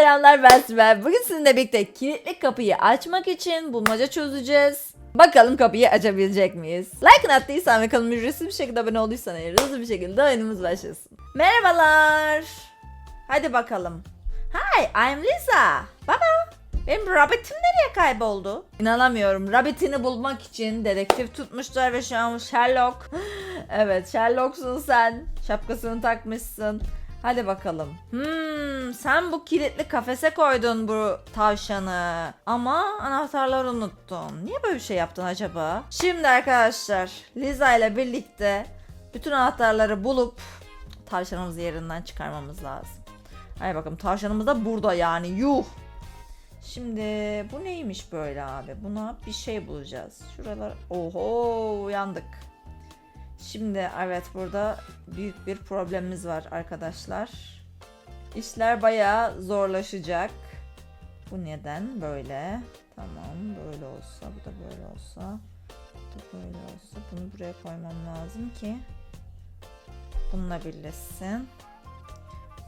selamlar ben Sibel. Bugün sizinle birlikte kilitli kapıyı açmak için bulmaca çözeceğiz. Bakalım kapıyı açabilecek miyiz? Like attıysan ve kanalıma ücretsiz bir şekilde abone olduysan eğer hızlı bir şekilde oyunumuz başlasın. Merhabalar. Hadi bakalım. Hi, I'm Lisa. Baba. Benim Rabbit'im nereye kayboldu? İnanamıyorum. Rabbit'ini bulmak için dedektif tutmuşlar ve şu an Sherlock. evet Sherlock'sun sen. Şapkasını takmışsın. Hadi bakalım. Hmm, sen bu kilitli kafese koydun bu tavşanı. Ama anahtarları unuttun. Niye böyle bir şey yaptın acaba? Şimdi arkadaşlar Liza ile birlikte bütün anahtarları bulup tavşanımızı yerinden çıkarmamız lazım. Hadi bakalım tavşanımız da burada yani yuh. Şimdi bu neymiş böyle abi? Buna bir şey bulacağız. Şuralar oho uyandık. Şimdi evet burada büyük bir problemimiz var arkadaşlar. İşler bayağı zorlaşacak. Bu neden böyle? Tamam böyle olsa bu da böyle olsa. Bu da böyle olsa. Bunu buraya koymam lazım ki bununla birleşsin.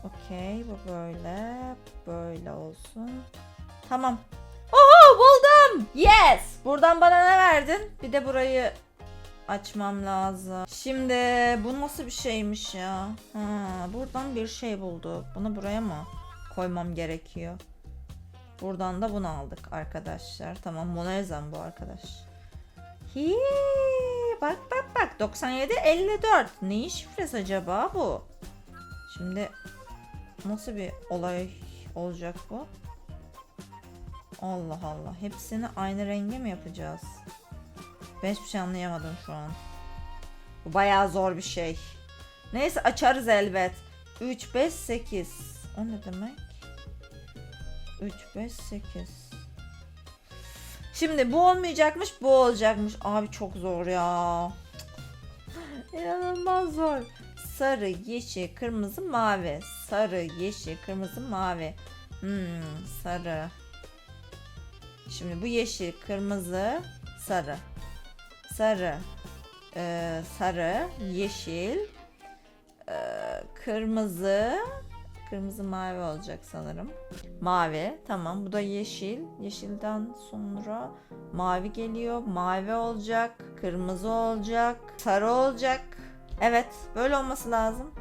Okey bu böyle. Böyle olsun. Tamam. Oho buldum. Yes. Buradan bana ne verdin? Bir de burayı açmam lazım. Şimdi bu nasıl bir şeymiş ya? Ha, buradan bir şey bulduk. Bunu buraya mı koymam gerekiyor? Buradan da bunu aldık arkadaşlar. Tamam Mona Lisa'm bu arkadaş. Hi, bak bak bak 97 54. Neyin şifresi acaba bu? Şimdi nasıl bir olay olacak bu? Allah Allah. Hepsini aynı renge mi yapacağız? Ben hiçbir şey anlayamadım şu an. Bu bayağı zor bir şey. Neyse açarız elbet. 3, 5, 8. O ne demek? 3, 5, 8. Şimdi bu olmayacakmış, bu olacakmış. Abi çok zor ya. İnanılmaz zor. Sarı, yeşil, kırmızı, mavi. Sarı, yeşil, kırmızı, mavi. Hmm, sarı. Şimdi bu yeşil, kırmızı, sarı. Sarı, e, sarı, yeşil, e, kırmızı, kırmızı mavi olacak sanırım. Mavi, tamam. Bu da yeşil. Yeşilden sonra mavi geliyor. Mavi olacak, kırmızı olacak, sarı olacak. Evet, böyle olması lazım.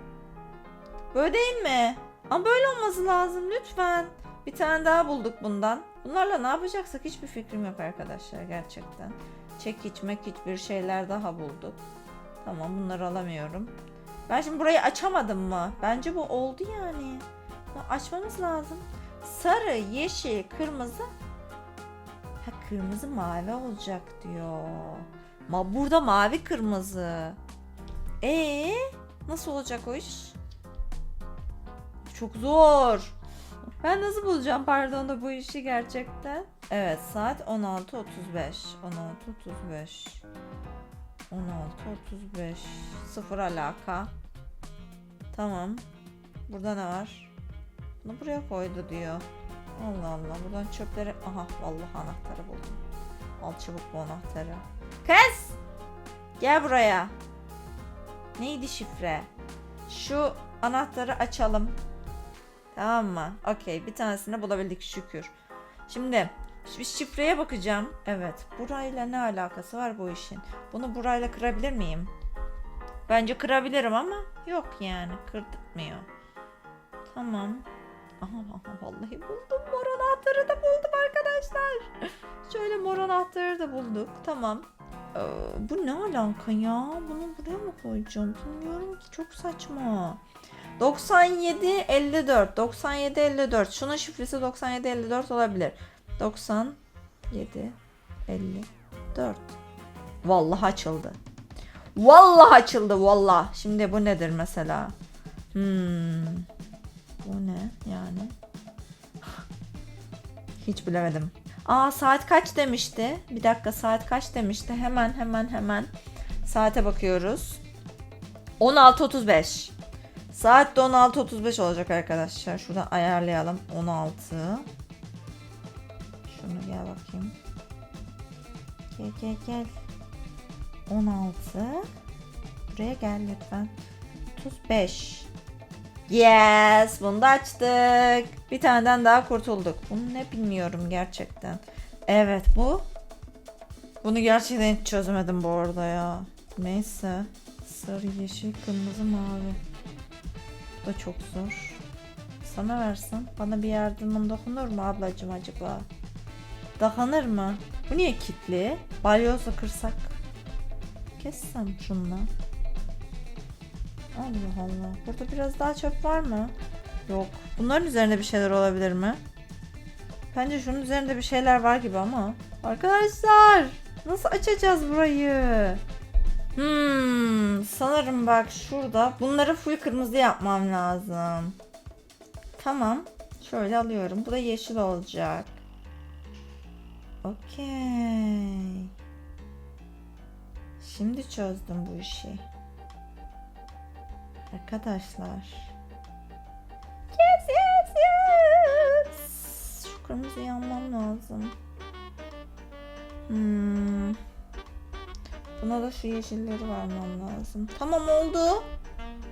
Böyle değil mi? Ama böyle olması lazım lütfen. Bir tane daha bulduk bundan. Bunlarla ne yapacaksak hiçbir fikrim yok arkadaşlar gerçekten. Çekiç mekiç bir şeyler daha bulduk. Tamam bunları alamıyorum. Ben şimdi burayı açamadım mı? Bence bu oldu yani. Ya Açmamız lazım. Sarı, yeşil, kırmızı. Ha kırmızı mavi olacak diyor. Ma burada mavi kırmızı. Ee nasıl olacak o iş? Çok zor. Ben nasıl bulacağım pardon da bu işi gerçekten? Evet saat 16.35. 16.35. 16.35. Sıfır alaka. Tamam. Burada ne var? Bunu buraya koydu diyor. Allah Allah. Buradan çöpleri... Aha vallahi anahtarı buldum. Al çabuk bu anahtarı. Kız! Gel buraya. Neydi şifre? Şu anahtarı açalım. Tamam mı? Okey. Bir tanesini bulabildik şükür. Şimdi bir şifreye bakacağım. Evet. Burayla ne alakası var bu işin? Bunu burayla kırabilir miyim? Bence kırabilirim ama yok yani. Kırdırtmıyor. Tamam. Aha, aha vallahi buldum. Mor anahtarı da buldum arkadaşlar. Şöyle mor anahtarı da bulduk. Tamam. Ee, bu ne alaka ya? Bunu buraya mı koyacağım? Bilmiyorum ki. Çok saçma. 97 54 97 54 şunun şifresi 97 54 olabilir. 97 54 Vallahi açıldı. Vallahi açıldı vallahi. Şimdi bu nedir mesela? Hmm. bu ne yani? Hiç bilemedim. Aa saat kaç demişti? Bir dakika saat kaç demişti? Hemen hemen hemen saate bakıyoruz. 16.35 Saat de 16.35 olacak arkadaşlar. Şuradan ayarlayalım. 16. Şunu gel bakayım. Gel gel gel. 16. Buraya gel lütfen. 35. Yes, bunu da açtık. Bir taneden daha kurtulduk. Bunu ne bilmiyorum gerçekten. Evet bu. Bunu gerçekten hiç çözemedim bu arada ya. Neyse. Sarı, yeşil, kırmızı, mavi. Da çok zor. Sana versem bana bir yardımın dokunur mu ablacım acaba? Dokunur mı? Bu niye kilitli? Balyozla kırsak. Kessem şunla. Allah Allah. Burada biraz daha çöp var mı? Yok. Bunların üzerinde bir şeyler olabilir mi? Bence şunun üzerinde bir şeyler var gibi ama. Arkadaşlar nasıl açacağız burayı? Hmm, sanırım bak şurada bunları full kırmızı yapmam lazım. Tamam. Şöyle alıyorum. Bu da yeşil olacak. Okey. Şimdi çözdüm bu işi. Arkadaşlar. Yes yes yes. Şu kırmızıyı almam lazım. Hmm. Buna da şu yeşilleri vermem lazım. Tamam oldu.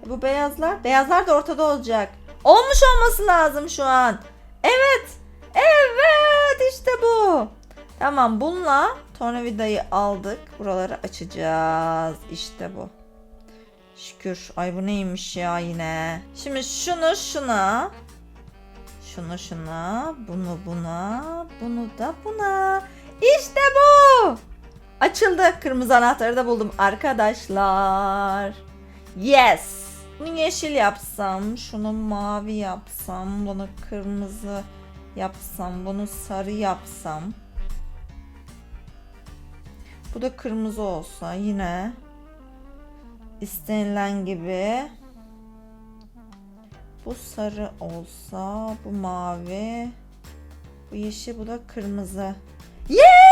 E bu beyazlar? Beyazlar da ortada olacak. Olmuş olması lazım şu an. Evet. Evet işte bu. Tamam bununla tornavidayı aldık. Buraları açacağız. İşte bu. Şükür. Ay bu neymiş ya yine. Şimdi şunu şuna. Şunu şuna. Bunu buna. Bunu da buna. İşte bu. Açıldı. Kırmızı anahtarı da buldum arkadaşlar. Yes. Bunu yeşil yapsam, şunu mavi yapsam, bunu kırmızı yapsam, bunu sarı yapsam. Bu da kırmızı olsa yine istenilen gibi. Bu sarı olsa, bu mavi, bu yeşil, bu da kırmızı. Yeah!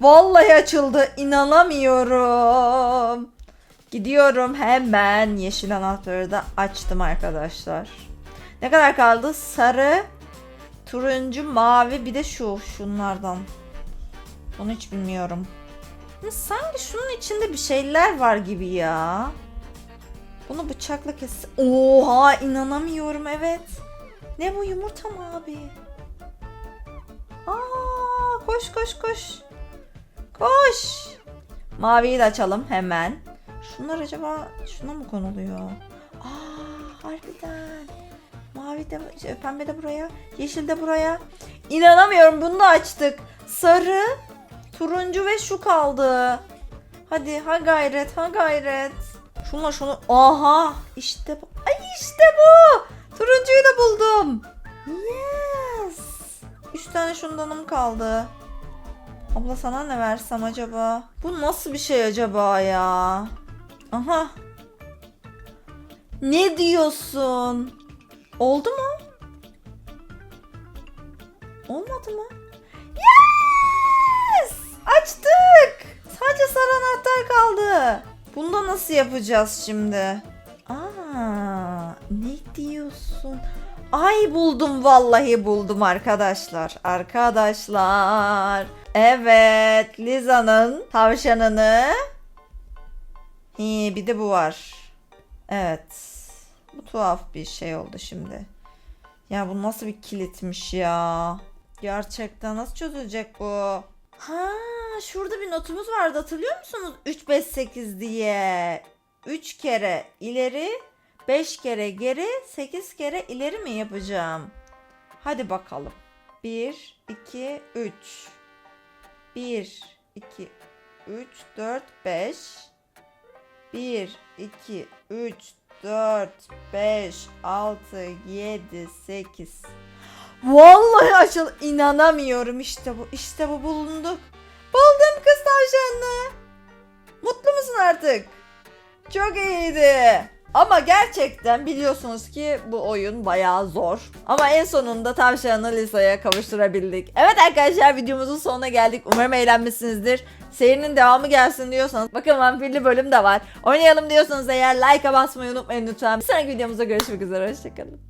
Vallahi açıldı. İnanamıyorum. Gidiyorum hemen yeşil anahtarı da açtım arkadaşlar. Ne kadar kaldı? Sarı, turuncu, mavi bir de şu şunlardan. Onu hiç bilmiyorum. Sanki şunun içinde bir şeyler var gibi ya. Bunu bıçakla kes. Oha inanamıyorum evet. Ne bu yumurta mı abi? Aa koş koş koş. Koş. Maviyi de açalım hemen. Şunlar acaba şuna mı konuluyor? Aa harbiden. Mavi de şey, pembe de buraya, yeşil de buraya. İnanamıyorum bunu da açtık. Sarı, turuncu ve şu kaldı. Hadi ha gayret ha gayret. Şunla şunu. Aha işte bu. Ay işte bu. Turuncuyu da buldum. Yes. Üç tane şundanım kaldı. Abla sana ne versem acaba? Bu nasıl bir şey acaba ya? Aha. Ne diyorsun? Oldu mu? Olmadı mı? Yes! Açtık. Sadece sarı anahtar kaldı. Bunda nasıl yapacağız şimdi? Ay buldum vallahi buldum arkadaşlar. Arkadaşlar. Evet, Liza'nın tavşanını. Hi, bir de bu var. Evet. Bu tuhaf bir şey oldu şimdi. Ya bu nasıl bir kilitmiş ya? Gerçekten nasıl çözülecek bu? Ha, şurada bir notumuz vardı hatırlıyor musunuz? 3 5 8 diye. 3 kere ileri, 5 kere geri, 8 kere ileri mi yapacağım? Hadi bakalım. 1 2 3 1 2 3 4 5 1 2 3 4 5 6 7 8 Vallahi açıl inanamıyorum işte bu işte bu bulunduk. Buldum kız tavşanını. Mutlu musun artık? Çok iyiydi. Ama gerçekten biliyorsunuz ki bu oyun bayağı zor. Ama en sonunda tavşanı Lisa'ya kavuşturabildik. Evet arkadaşlar videomuzun sonuna geldik. Umarım eğlenmişsinizdir. Serinin devamı gelsin diyorsanız bakın vampirli bölüm de var. Oynayalım diyorsanız eğer like'a basmayı unutmayın lütfen. Bir sonraki videomuzda görüşmek üzere. Hoşçakalın.